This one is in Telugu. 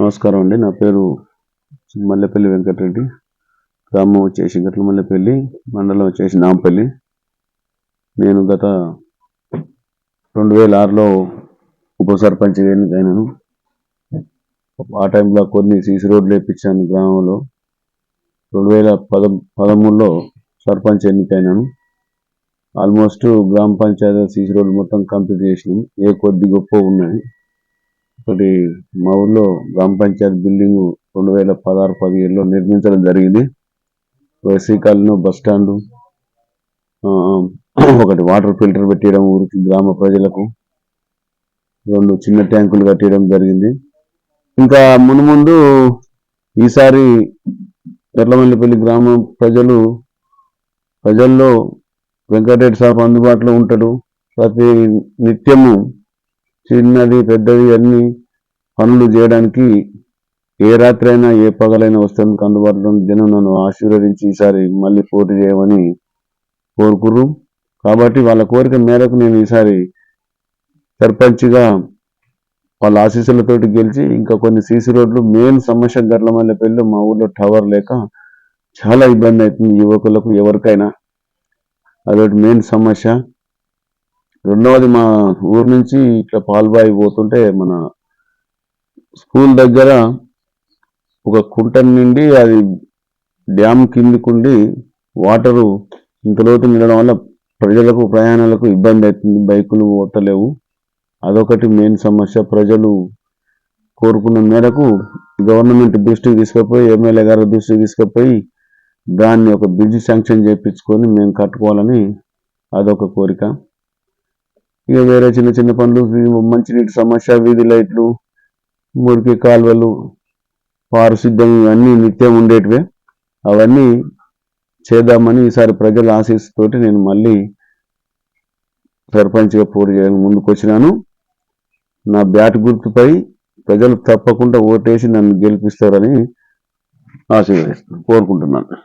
నమస్కారం అండి. నా పేరు మల్లెపల్లి వెంకటరెడ్డి. గ్రామం వచ్చేసి గట్ల మల్లెపల్లి మండలం వచ్చేసి నాంపల్లి. నేను గత రెండు వేల ఆరులో ఉప సర్పంచ్ అయినాను. ఆ టైంలో కొన్ని సీసీ రోడ్లు వేయించాను గ్రామంలో. రెండు వేల పద పదమూడులో సర్పంచ్ ఎన్నికైనాను. ఆల్మోస్ట్ గ్రామ పంచాయతీ సీసీ రోడ్లు మొత్తం కంప్లీట్ చేసినాం. ఏ కొద్ది గొప్ప ఉన్నాయి. ఒకటి మా ఊర్లో గ్రామ పంచాయతీ బిల్డింగ్ రెండు వేల పదహారు పదిహేడులో నిర్మించడం జరిగింది. వైసీ కాలంలో బస్ స్టాండ్ ఒకటి వాటర్ ఫిల్టర్ పెట్టడం ఊరికి గ్రామ ప్రజలకు రెండు చిన్న ట్యాంకులు కట్టడం జరిగింది. ఇంకా మునుముందు ఈసారి ఎర్లమల్లిపల్లి గ్రామం ప్రజలు ప్రజల్లో వెంకటరెడ్డి సాబ్ అందుబాటులో ఉంటాడు. ప్రతి నిత్యము చిన్నది పెద్దది అన్నీ పనులు చేయడానికి ఏ రాత్రైనా ఏ పగలైనా వస్తాను అందుబాటులో జనం నన్ను ఆశీర్వదించి ఈసారి మళ్ళీ పోటీ చేయమని కోరుకుర్రు. కాబట్టి వాళ్ళ కోరిక మేరకు నేను ఈసారి సర్పంచ్గా వాళ్ళ ఆశీస్సులతోటి గెలిచి ఇంకా కొన్ని సీసీ రోడ్లు మెయిన్ సమస్య గర్లమల్లెపల్లి మా ఊర్లో టవర్ లేక చాలా ఇబ్బంది అవుతుంది యువకులకు ఎవరికైనా. అదొకటి మెయిన్ సమస్య. రెండవది మా ఊరు నుంచి ఇట్లా పాల్బాయి పోతుంటే మన స్కూల్ దగ్గర ఒక కుంట నుండి అది డ్యామ్ కిందికుండి వాటరు ఇంత నిండడం వల్ల ప్రజలకు ప్రయాణాలకు ఇబ్బంది అవుతుంది. బైకులు పోతలేవు అదొకటి మెయిన్ సమస్య. ప్రజలు కోరుకున్న మేరకు గవర్నమెంట్ దృష్టికి తీసుకుపోయి ఎమ్మెల్యే గారి దృష్టికి తీసుకుపోయి దాన్ని ఒక బ్రిడ్జ్ శాంక్షన్ చేయించుకొని మేము కట్టుకోవాలని అదొక కోరిక. ఇక వేరే చిన్న చిన్న పనులు మంచినీటి సమస్య వీధి లైట్లు మురికి కాలువలు పారిశుద్ధ్యం ఇవన్నీ నిత్యం ఉండేటివే. అవన్నీ చేద్దామని ఈసారి ప్రజల ఆశీస్సుతోటి నేను మళ్ళీ సర్పంచ్గా పోటీ చేయడానికి ముందుకు వచ్చినాను నా బ్యాట్ గుర్తుపై ప్రజలు తప్పకుండా ఓటేసి నన్ను గెలిపిస్తారని ఆశీర్వదిస్తున్నాను కోరుకుంటున్నాను.